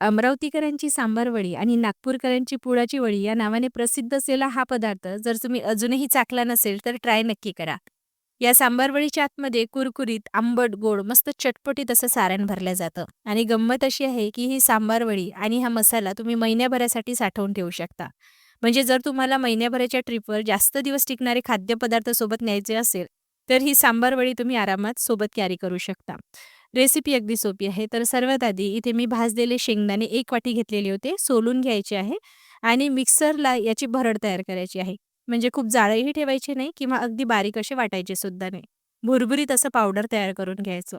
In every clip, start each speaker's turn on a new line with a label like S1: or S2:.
S1: अमरावतीकरांची सांबारवळी आणि नागपूरकरांची पुळाची वडी या नावाने प्रसिद्ध असलेला हा पदार्थ जर तुम्ही अजूनही चाकला नसेल तर ट्राय नक्की करा. या सांबारवळीच्या आतमध्ये कुरकुरीत आंबट गोड मस्त चटपटीत असं सारण भरलं जातं. आणि गंमत अशी आहे की ही सांबारवळी आणि हा मसाला तुम्ही महिन्याभरासाठी साठवून ठेवू शकता. म्हणजे जर तुम्हाला महिन्याभराच्या ट्रिपवर जास्त दिवस टिकणारे खाद्यपदार्थ सोबत न्यायचे असेल तर ही सांबारवळी तुम्ही आरामात सोबत कॅरी करू शकता. रेसिपी अगदी सोपी आहे. तर सर्वात आधी इथे मी भाजलेले शेंगदाणे एक वाटी घेतलेले होते सोलून घ्यायचे आहे आणि मिक्सरला याची भरड तयार करायची आहे. म्हणजे खूप जाळंही ठेवायचे नाही किंवा अगदी बारीक असे वाटायचे सुद्धा नाही. भुरभुरीत असं पावडर तयार करून घ्यायचं.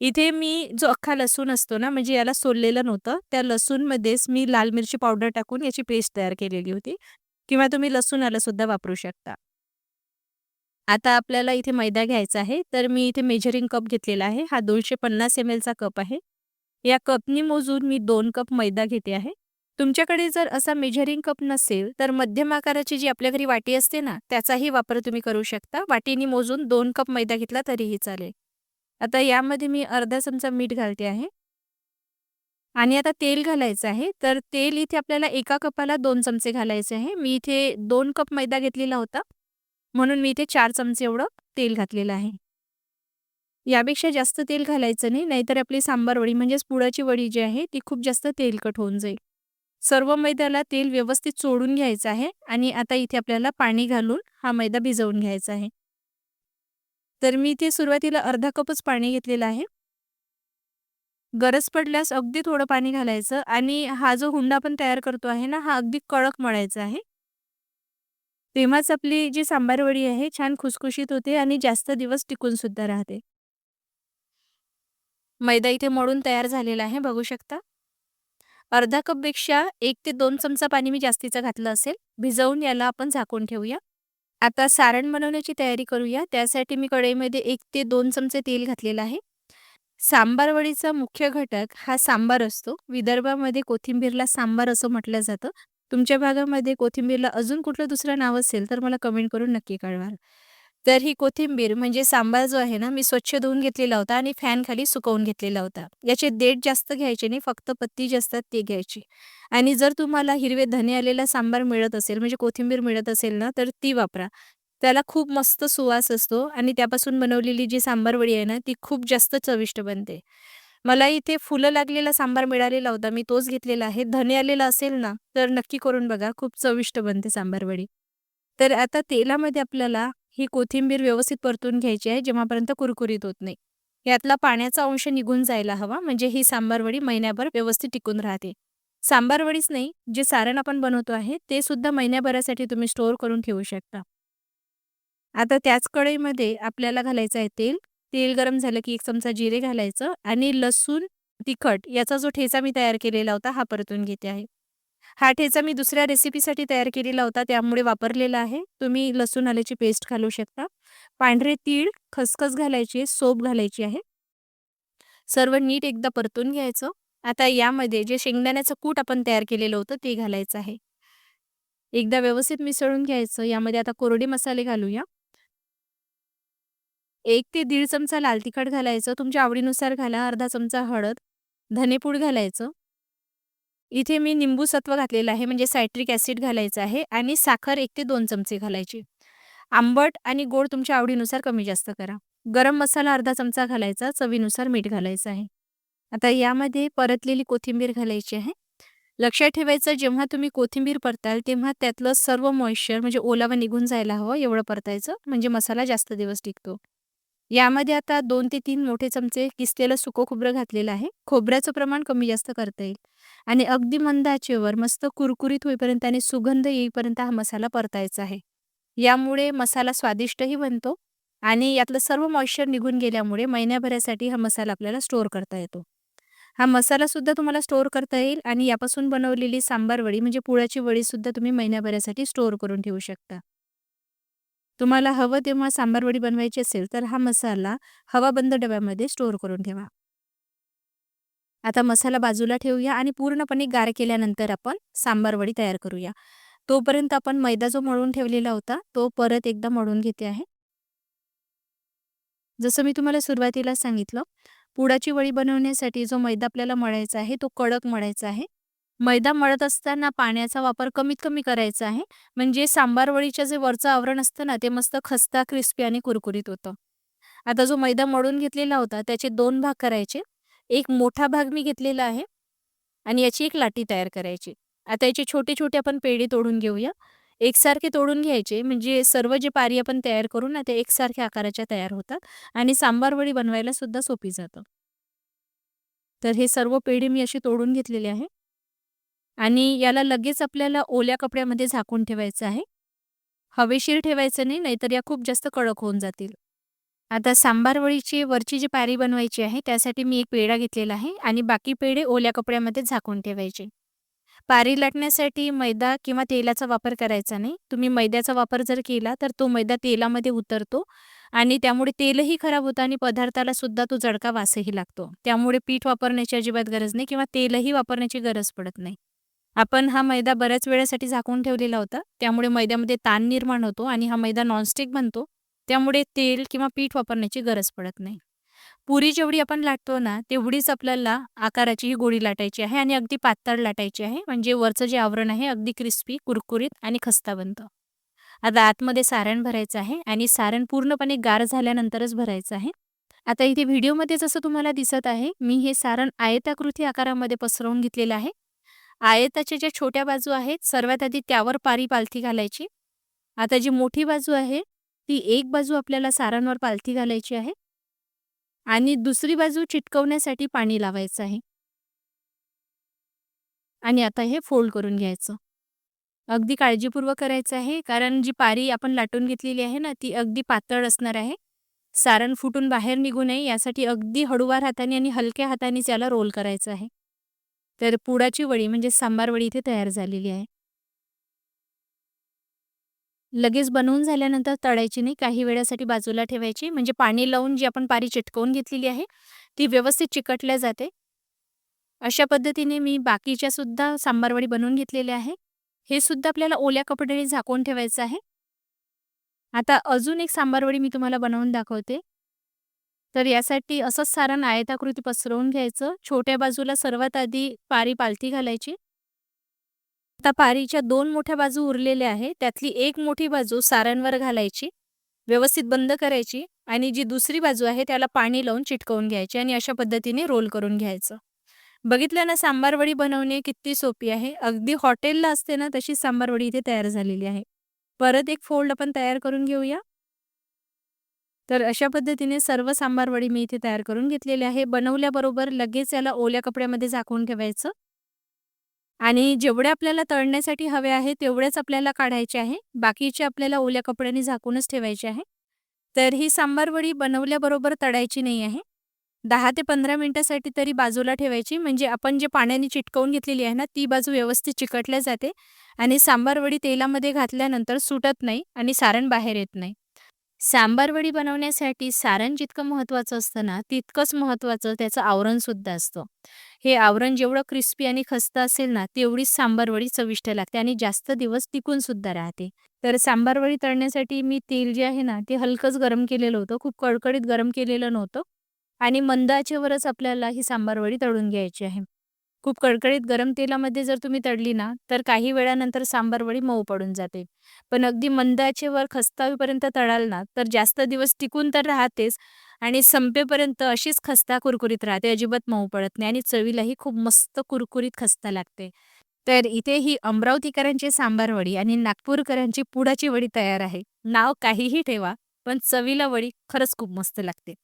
S1: इथे मी जो अख्खा लसूण असतो ना म्हणजे याला सोललेलं नव्हतं त्या लसूणमध्येच मी लाल मिरची पावडर टाकून याची पेस्ट तयार केलेली होती किंवा तुम्ही लसूण आलं सुद्धा वापरू शकता. आता आपल्याला इथे मैदा घ्यायचा आहे. तर मी इथे मेजरिंग कप घेतलेला आहे. हा दोनशे पन्नास एम एलचा कप आहे. या कपनी मोजून मी दोन कप मैदा घेते आहे. तुमच्याकडे जर असा मेजरिंग कप नसेल तर मध्यम आकाराची जी आपल्या घरी वाटी असते ना त्याचाही वापर तुम्ही करू शकता. वाटीने मोजून दोन कप मैदा घेतला तरीही चालेल. आता यामध्ये मी अर्धा चमचा मीठ घालते आहे. आणि आता तेल घालायचं आहे. तर तेल इथे आपल्याला एका कपाला दोन चमचे घालायचे आहे. मी इथे दोन कप मैदा घेतलेला होता. म्हणून मी इथे चार चमचे एवढं तेल घातलेलं आहे. यापेक्षा जास्त तेल घालायचं नाही नाहीतर आपली सांबार वडी म्हणजेच पुडाची वडी जी आहे ती खूप जास्त तेलकट होऊन जाईल. सर्व मैद्याला तेल व्यवस्थित चोडून घ्यायचं आहे आणि आता इथे आपल्याला पाणी घालून हा मैदा भिजवून घ्यायचा आहे. तर मी इथे सुरुवातीला अर्धा कपच पाणी घेतलेलं आहे. गरज पडल्यास अगदी थोडं पाणी घालायचं आणि हा जो हुंडा आपण तयार करतो आहे ना हा अगदी कडक मळायचा आहे. तेव्हाच आपली जी सांबारवडी आहे छान खुसखुशीत होते आणि जास्त दिवस टिकून सुद्धा राहते. मैदा इथे मळून तयार झालेला आहे बघू शकता. अर्धा कपपेक्षा एक ते दोन चमचा पाणी मी जास्तीचं घातलं असेल. भिजवून याला आपण झाकून ठेवूया. आता सारण बनवण्याची तयारी करूया. त्यासाठी मी कढईमध्ये एक ते दोन चमचे तेल घातलेलं आहे. सांबारवडीचा मुख्य घटक हा सांबार असतो. विदर्भामध्ये कोथिंबीरला सांबार असं म्हटलं जातं. तुमच्या भागामध्ये कोथिंबीरला अजून कुठलं दुसरं नाव असेल तर मला कमेंट करून नक्की कळवाल. तर ही कोथिंबीर म्हणजे सांबार जो आहे ना, मी स्वच्छ धुवून घेतलेला होता आणि फॅन खाली सुकवून घेतलेला होता. याचे देठ जास्त घ्यायचे नाही, फक्त पत्ती जी असतात ती घ्यायची. आणि जर तुम्हाला हिरवे धने आलेला सांबार मिळत असेल, म्हणजे कोथिंबीर मिळत असेल ना, तर ती वापरा. त्याला खूप मस्त सुवास असतो आणि त्यापासून बनवलेली जी सांबार वडी आहे ना, ती खूप जास्त चविष्ट बनते. मला इथे फुलं लागलेला सांबार मिळालेला होता. मी तोच घेतलेला आहे. धने आलेला असेल ना, तर नक्की करून बघा. खूप चविष्ट बनते सांबारवडी तर आता तेलामध्ये आपल्याला ही कोथिंबीर व्यवस्थित परतून घ्यायची आहे, जेव्हापर्यंत कुरकुरीत होत नाही. यातला पाण्याचा अंश निघून जायला हवा, म्हणजे ही सांबारवडी महिन्याभर व्यवस्थित टिकून राहते. सांबारवडीच नाही, जे सारण आपण बनवतो आहे, ते सुद्धा महिन्याभरासाठी तुम्ही स्टोअर करून ठेवू शकता. आता त्याच कढईमध्ये आपल्याला घालायचं आहे तेल. तेल गरम झालं की एक चमचा जिरे घालायचं आणि लसूण, तिखट याचा जो ठेचा मी तयार केलेला होता हा परतून घेते आहे. हा ठेचा मी दुसऱ्या रेसिपीसाठी तयार केलेला होता त्यामुळे वापरलेला आहे. तुम्ही लसूण आल्याची पेस्ट घालू शकता. पांढरे तीळ, खसखस घालायची सोप घालायची आहे. सर्व नीट एकदा परतून घ्यायचं. आता यामध्ये जे शेंगदाण्याचं कूट आपण तयार केलेलं होतं ते घालायचं आहे. एकदा व्यवस्थित मिसळून घ्यायचं. यामध्ये आता कोरडे मसाले घालूया. एक ते दीड चमचा लाल तिखट घालायचं. तुमच्या आवडीनुसार घाला. अर्धा चमचा हळद, धनेपूड घालायचं. इथे मी निंबू सत्व घातलेलं आहे म्हणजे सायट्रिक ॲसिड घालायचं आहे आणि साखर एक ते दोन चमचे घालायची. आंबट आणि गोड तुमच्या आवडीनुसार कमी जास्त करा. गरम मसाला अर्धा चमचा घालायचा. चवीनुसार मीठ घालायचं आहे. आता यामध्ये परतलेली कोथिंबीर घालायची आहे. लक्षात ठेवायचं जेव्हा तुम्ही कोथिंबीर परताल तेव्हा त्यातलं सर्व मॉइश्चर म्हणजे ओलावा निघून जायला हवं एवढं परतायचं म्हणजे मसाला जास्त दिवस टिकतो. यामध्ये आता दोन ते तीन मोठे चमचे किसलेलं सुकं खोबरं घातलेलं आहे. खोबऱ्याचं प्रमाण कमी जास्त करता येईल आणि अगदी मंद आचेवर मस्त कुरकुरीत होईपर्यंत आणि सुगंध येईपर्यंत हा मसाला परतायचा आहे. यामुळे मसाला स्वादिष्टही बनतो आणि यातलं सर्व मॉइश्चर निघून गेल्यामुळे महिन्याभरासाठी हा मसाला आपल्याला स्टोअर करता येतो. हा मसाला सुद्धा तुम्हाला स्टोअर करता येईल आणि यापासून बनवलेली सांबार वडी म्हणजे पुळाची वडी सुद्धा तुम्ही महिन्याभरासाठी स्टोअर करून ठेवू शकता. तुम्हाला हवं तेव्हा सांबार वडी बनवायची असेल तर हा मसाला हवाबंद डब्यामध्ये स्टोअर करून ठेवा. आता मसाला बाजूला ठेवूया आणि पूर्णपणे गार केल्यानंतर आपण सांबार वडी तयार करूया. तोपर्यंत आपण मैदा जो मळून ठेवलेला होता तो परत एकदा मळून घेते आहे. जसं मी तुम्हाला सुरुवातीला सांगितलं पुडाची वडी बनवण्यासाठी जो मैदा आपल्याला मळायचा आहे तो कडक मळायचा आहे मैदा मळत असताना पाण्याचा वापर कमीत कमी करायचा आहे. म्हणजे सांबारवळीच्या जे वरचं आवरण असतं ना ते मस्त खस्ता क्रिस्पी आणि कुरकुरीत होतं. आता जो मैदा मळून घेतलेला होता त्याचे दोन भाग करायचे. एक मोठा भाग मी घेतलेला आहे आणि याची एक लाटी तयार करायची. आता याचे छोटे छोटे आपण पेढे तोडून घेऊया. एकसारखे तोडून घ्यायचे म्हणजे सर्व जे पारी आपण तयार करू ना ते एकसारख्या आकाराच्या तयार होतात आणि सांबारवळी बनवायला सुद्धा सोपी जातं. तर हे सर्व पेढे मी अशी तोडून घेतलेले आहे. आणि याला लगेच आपल्याला ओल्या कपड्यामध्ये झाकून ठेवायचं आहे. हवेशीर ठेवायचं नाही नाहीतर या खूप जास्त कडक होऊन जातील. आता सांबारवळीची वरची जी पारी बनवायची आहे त्यासाठी मी एक पेढा घेतलेला आहे आणि बाकी पेढे ओल्या कपड्यामध्ये झाकून ठेवायचे. पारी लाटण्यासाठी मैदा किंवा तेलाचा वापर करायचा नाही. तुम्ही मैद्याचा वापर जर केला तर तो मैदा तेलामध्ये उतरतो आणि त्यामुळे तेलही खराब होतं आणि पदार्थाला सुद्धा तो जडका वासही लागतो. त्यामुळे पीठ वापरण्याची अजिबात गरज नाही किंवा तेलही वापरण्याची गरज पडत नाही. आपण हा मैदा बऱ्याच वेळेसाठी झाकून ठेवलेला होता. त्यामुळे मैद्यामध्ये ताण निर्माण होतो आणि हा मैदा नॉनस्टिक बनतो. त्यामुळे तेल किंवा पीठ वापरण्याची गरज पडत नाही. पुरी जेवढी आपण लाटतो ना तेवढीच आपल्याला आकाराची ही गोळी लाटायची आहे आणि अगदी पातळ लाटायची आहे. म्हणजे वरचं जे आवरण आहे अगदी क्रिस्पी कुरकुरीत आणि खस्ता बनतं आता आतमध्ये सारण भरायचं आहे आणि सारण पूर्णपणे गार झाल्यानंतरच भरायचं आहे. आता इथे व्हिडिओमध्ये जसं तुम्हाला दिसत आहे मी हे सारण आयताकृती आकारामध्ये पसरवून घेतलेलं आहे. आयताच्या ज्या छोट्या बाजू आहेत सर्वात आधी त्यावर पारी पालथी घालायची. आता जी मोठी बाजू आहे ती एक बाजू आपल्याला सारांवर पालथी घालायची आहे. आणि दुसरी बाजू चिटकवण्यासाठी पाणी लावायचं आहे. आणि आता हे फोल्ड करून घ्यायचं. अगदी काळजीपूर्वक करायचं आहे कारण जी पारी आपण लाटून घेतलेली आहे ना ती अगदी पातळ असणार आहे. सारण फुटून बाहेर निघू नये यासाठी अगदी हळूवार हाताने आणि हलक्या हाताने त्याला रोल करायचं आहे. तर पुडाची वडी म्हणजे सांबार वडी इथे तयार झालेली आहे. लगेच बनवून झाल्यानंतर तळायची नाही काही वेळासाठी बाजूला ठेवायची. म्हणजे पाणी लावून जी आपण पारी चिटकवून घेतलेली आहे ती व्यवस्थित चिकटल्या जाते. अशा पद्धतीने मी बाकीच्या सुद्धा सांबारवडी बनवून घेतलेल्या आहे. हे सुद्धा आपल्याला ओल्या कपड्याने झाकून ठेवायचं आहे. आता अजून एक सांबारवडी मी तुम्हाला बनवून दाखवते. तर यासाठी असंच सारण आयताकृती पसरवून घ्यायचं. छोट्या बाजूला सर्वात आधी पारी पालथी घालायची. आता पारीच्या दोन मोठ्या बाजू उरलेल्या आहे त्यातली एक मोठी बाजू सारांवर घालायची. व्यवस्थित बंद करायची आणि जी दुसरी बाजू आहे त्याला पाणी लावून चिटकवून घ्यायची आणि अशा पद्धतीने रोल करून घ्यायचं. बघितलं ना सांबारवडी बनवणे किती सोपी आहे. अगदी हॉटेलला असते ना तशी सांबारवडी इथे तयार झालेली आहे. परत एक फोल्ड आपण तयार करून घेऊया. तर अशा पद्धतीने सर्व सांबारवडी मी इथे तयार करून घेतलेली आहे. बनवल्याबरोबर लगेच याला ओल्या कपड्यामध्ये झाकून ठेवायचं. आणि जेवढे आपल्याला तळण्यासाठी हवे आहे तेवढेच आपल्याला काढायचे आहे. बाकीचे आपल्याला ओल्या कपड्याने झाकूनच ठेवायचे आहे. तर ही सांबारवडी बनवल्याबरोबर तळायची नाही आहे. दहा ते पंधरा मिनिटासाठी तरी बाजूला ठेवायची. म्हणजे आपण जे पाण्याने चिटकवून घेतलेली आहे ना ती बाजू व्यवस्थित चिकटल्या जाते. आणि सांबारवडी तेलामध्ये घातल्यानंतर सुटत नाही आणि सारण बाहेर येत नाही. सांबारवडी बनवण्यासाठी सारण जितकं महत्त्वाचं असतं ना तितकंच महत्त्वाचं त्याचं आवरणसुद्धा असतं. हे आवरण जेवढं क्रिस्पी आणि खस्त असेल ना तेवढीच सांबारवडी चविष्ट लागते आणि जास्त दिवस टिकून सुद्धा राहते. तर सांबारवडी तळण्यासाठी मी तेल जे आहे ना ते हलकंच गरम केलेलं होतं खूप कडकडीत गरम केलेलं नव्हतं. आणि मंद आचेवरच आपल्याला ही सांबारवडी तळून घ्यायची आहे. खूप कडकडीत गरम तेलामध्ये जर तुम्ही तळली ना तर काही वेळानंतर सांबार वडी मऊ पडून जाते. पण अगदी मंदाचे वर खस्तावीपर्यंत तळाल ना तर जास्त दिवस टिकून तर राहतेच आणि संपेपर्यंत अशीच खस्ता कुरकुरीत राहते अजिबात मऊ पडत नाही आणि चवीलाही खूप मस्त कुरकुरीत खस्ता लागते. तर इथे ही अमरावतीकरांची सांबार वडी आणि नागपूरकरांची पुडाची वडी तयार आहे. नाव काहीही ठेवा पण चवीला वडी खरंच खूप मस्त लागते.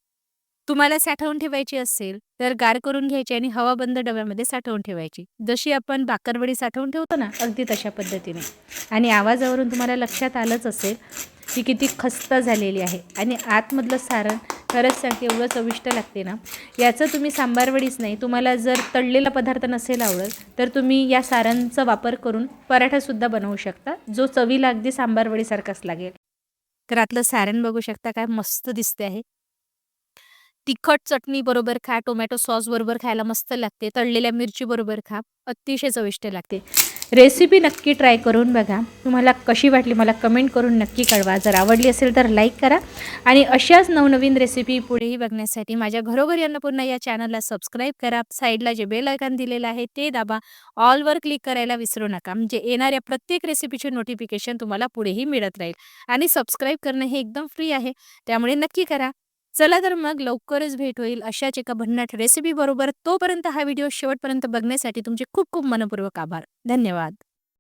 S1: तुम्हाला साठवून ठेवायची असेल तर गार करून घ्यायची आणि हवाबंद डब्यामध्ये साठवून ठेवायची. जशी आपण बाकरवडी साठवून ठेवतो ना अगदी तशा पद्धतीने. आणि आवाजावरून तुम्हाला लक्षात आलंच असेल ती किती खस्त झालेली आहे. आणि आतमधलं सारण खरंच सांगते एवढं चविष्ट लागते ना. याचं तुम्ही सांबारवडीच नाही. तुम्हाला जर तळलेला पदार्थ नसेल आवडत तर तुम्ही या सारांचा वापर करून पराठासुद्धा बनवू शकता. जो चवीला अगदी सांबारवडीसारखाच लागेल. तर आतलं सारण बघू शकता काय मस्त दिसते आहे. तिखट चटणी बरोबर खा टोमॅटो सॉस बरोबर खायला मस्त लागते तळलेल्या मिरची बरोबर खा अतिशय चविष्ट लागते. रेसिपी नक्की ट्राय करून बघा. तुम्हाला कशी वाटली मला कमेंट करून नक्की कळवा. जर आवडली असेल तर लाईक करा आणि अशाच नवनवीन रेसिपी पुढेही बघण्यासाठी माझ्या घरोघरी अन्नपूर्णा या चॅनलला सबस्क्राईब करा. साईडला जे बेल आयकॉन दिलेलं आहे ते दाबा. ऑलवर क्लिक करायला विसरू नका. म्हणजे येणाऱ्या प्रत्येक रेसिपीचे नोटिफिकेशन तुम्हाला पुढेही मिळत राहील. आणि सबस्क्राईब करणं हे एकदम फ्री आहे. त्यामुळे नक्की करा. चला तर मग लवकरच भेट होईल अशाच एका भन्नाट रेसिपी बरोबर. तोपर्यंत हा व्हिडिओ शेवटपर्यंत बघण्यासाठी तुमचे खूप खूप मनपूर्वक आभार. धन्यवाद.